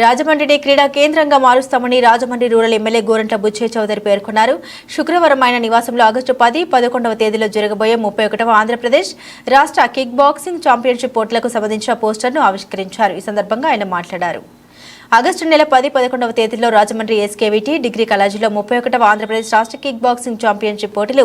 రాజమండ్రిని క్రీడా కేంద్రంగా మారుస్తామని రాజమండ్రి రూరల్ ఎమ్మెల్యే గోరంట్ల బుచ్చే చౌదరి పేర్కొన్నారు. శుక్రవారం ఆయన నివాసంలో ఆగస్టు పది పదకొండవ తేదీలో జరగబోయే ముప్పై ఒకటవ ఆంధ్రప్రదేశ్ రాష్ట్ర కిక్ బాక్సింగ్ ఛాంపియన్షిప్ పోటీలకు సంబంధించిన పోస్టర్ను ఆవిష్కరించారు. ఈ సందర్భంగా ఆయన మాట్లాడారు. ఆగస్టు నెల పది పదకొండవ తేదీలో రాజమండ్రి ఎస్కేవిటీ డిగ్రీ కళాశాలలో ముప్పై ఒకటవ ఆంధ్రప్రదేశ్ రాష్ట్ర కిక్ బాక్సింగ్ ఛాంపియన్షిప్ పోటీలు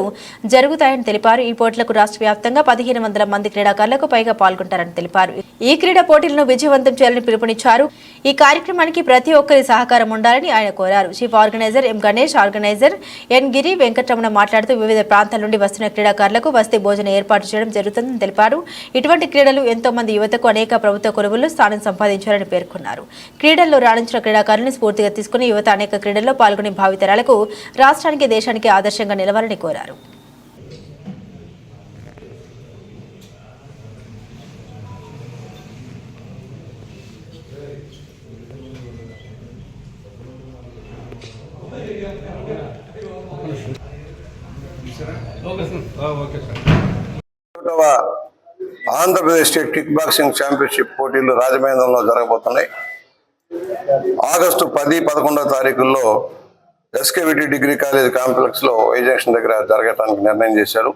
జరుగుతాయని తెలిపారు. ఈ పోటీలకు రాష్ట్ర వ్యాప్తంగా పదిహేను వందల మంది క్రీడాకారులకు పైగా పాల్గొంటారని తెలిపారు. ఈ క్రీడా పోటీలను విజయవంతం చేయాలని పిలుపునిచ్చారు. ఈ కార్యక్రమానికి ప్రతి ఒక్కరి సహకారం ఉండాలని ఆయన కోరారు. Chief organiser M Ganesh organiser N Giri Venkataramana మాట్లాడుతూ వివిధ ప్రాంతాల నుండి వస్తున్న క్రీడాకారులకు వస్తే భోజనం ఏర్పాటు చేయడం జరుగుతుందని తెలిపారు. ఇటువంటి క్రీడలు ఎంతో మంది యువతకు అనేక ప్రభుత్వ కొలువుల్లో స్థానం సంపాదించారని పేర్కొన్నారు. క్రీడల్లో రాణించిన క్రీడాకారుని స్ఫూర్తిగా తీసుకుని యువత అనేక క్రీడల్లో పాల్గొనే భావితరాలకు రాష్ట్రానికి దేశానికి ఆదర్శంగా నిలవాలని కోరారు. Andhra Pradesh state kick boxing championship పోటీలు రాజమహేంద్రంలో జరగబోతున్నాయి. ఆగస్టు పది పదకొండవ తారీఖుల్లో ఎస్కేవిటి డిగ్రీ కాలేజ్ కాంప్లెక్స్లో వై దగ్గర జరగటానికి నిర్ణయం చేశారు.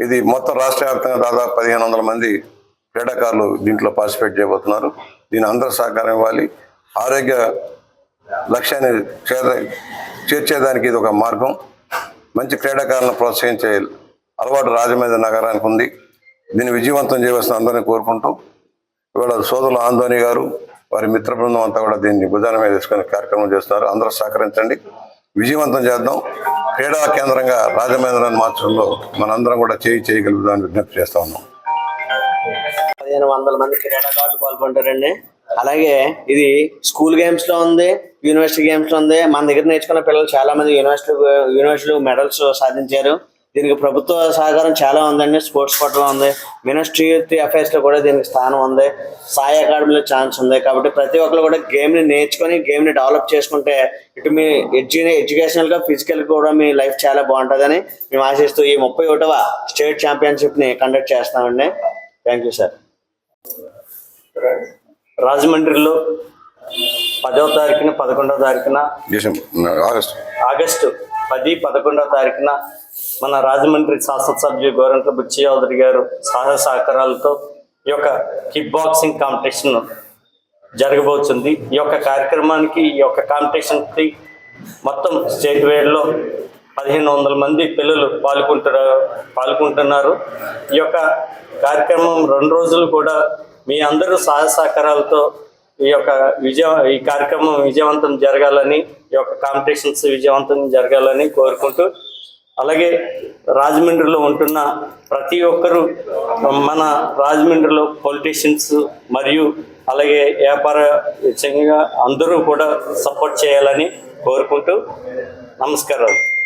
ఇది మొత్తం రాష్ట్ర వ్యాప్తంగా దాదాపు పదిహేను వందల మంది క్రీడాకారులు దీంట్లో పార్టిసిపేట్ చేయబోతున్నారు. దీని అందరూ సహకారం ఇవ్వాలి. ఆరోగ్య లక్ష్యాన్ని చేర చేర్చేదానికి ఇది ఒక మార్గం. మంచి క్రీడాకారులను ప్రోత్సహించే అలవాటు రాజమేద నగరానికి ఉంది. దీన్ని విజయవంతం చేయవలసిన అందరినీ కోరుకుంటూ. ఇవాళ సోదరులు ఆందోని గారు వారి మిత్ర బృందం అంతా కూడా దీన్ని భుజాన మీద తీసుకునే కార్యక్రమం చేస్తున్నారు. అందరూ సహకరించండి. విజయవంతం చేద్దాం. క్రీడా కేంద్రంగా రాజమేంద్రాన్ని మార్చడంలో మనందరం కూడా చేయి చేయగలుగుతామని విజ్ఞప్తి చేస్తా ఉన్నాం. పదిహేను వందల మంది క్రీడాకారులు పాల్గొంటారండి. అలాగే ఇది స్కూల్ గేమ్స్లో ఉంది యూనివర్సిటీ గేమ్స్లో ఉంది. మన దగ్గర నేర్చుకున్న పిల్లలు చాలా మంది యూనివర్సిటీ యూనివర్సిటీ మెడల్స్ సాధించారు. దీనికి ప్రభుత్వ సహకారం చాలా ఉందండి. స్పోర్ట్స్ కోటలో ఉంది. మినిస్ట్రీ అఫైర్స్లో కూడా దీనికి స్థానం ఉంది. సాయి అకాడమీలో ఛాన్స్ ఉంది. కాబట్టి ప్రతి ఒక్కరు కూడా గేమ్ని నేర్చుకొని గేమ్ని డెవలప్ చేసుకుంటే ఇటు మీ ఎడ్యు ఎడ్యుకేషనల్గా ఫిజికల్ కూడా మీ లైఫ్ చాలా బాగుంటుందని మేము ఆశిస్తూ ఈ ముప్పై ఒకటవ స్టేట్ ఛాంపియన్షిప్ని కండక్ట్ చేస్తామండి. Thank you sir. రాజమండ్రిలో పదవ తారీఖున పదకొండవ తారీఖున ఆగస్టు పది పదకొండవ తారీఖున మన రాజమండ్రి శాసనసభ్యులు గోరంట్ల బుచ్చి చౌదరి గారు సహాయ సహకారాలతో ఈ యొక్క కిక్ బాక్సింగ్ కాంపిటీషన్ జరగబోతుంది. ఈ యొక్క కార్యక్రమానికి ఈ యొక్క కాంపిటీషన్కి మొత్తం స్టేట్ వేర్లో పదిహేను వందల మంది పిల్లలు పాల్గొంటున్నారు పాల్గొంటున్నారు. ఈ యొక్క కార్యక్రమం రెండు రోజులు కూడా మీ అందరూ సహాయ సహకారాలతో ఈ యొక్క విజయ ఈ కార్యక్రమం విజయవంతం జరగాలని ఈ యొక్క కాంపిటీషన్స్ విజయవంతం జరగాలని కోరుకుంటూ అలాగే రాజమండ్రిలో ఉంటున్న ప్రతి ఒక్కరూ మన రాజమండ్రిలో పొలిటీషియన్స్ మరియు అలాగే వ్యాపార విషయంగా అందరూ కూడా సపోర్ట్ చేయాలని కోరుకుంటూ నమస్కారాలు.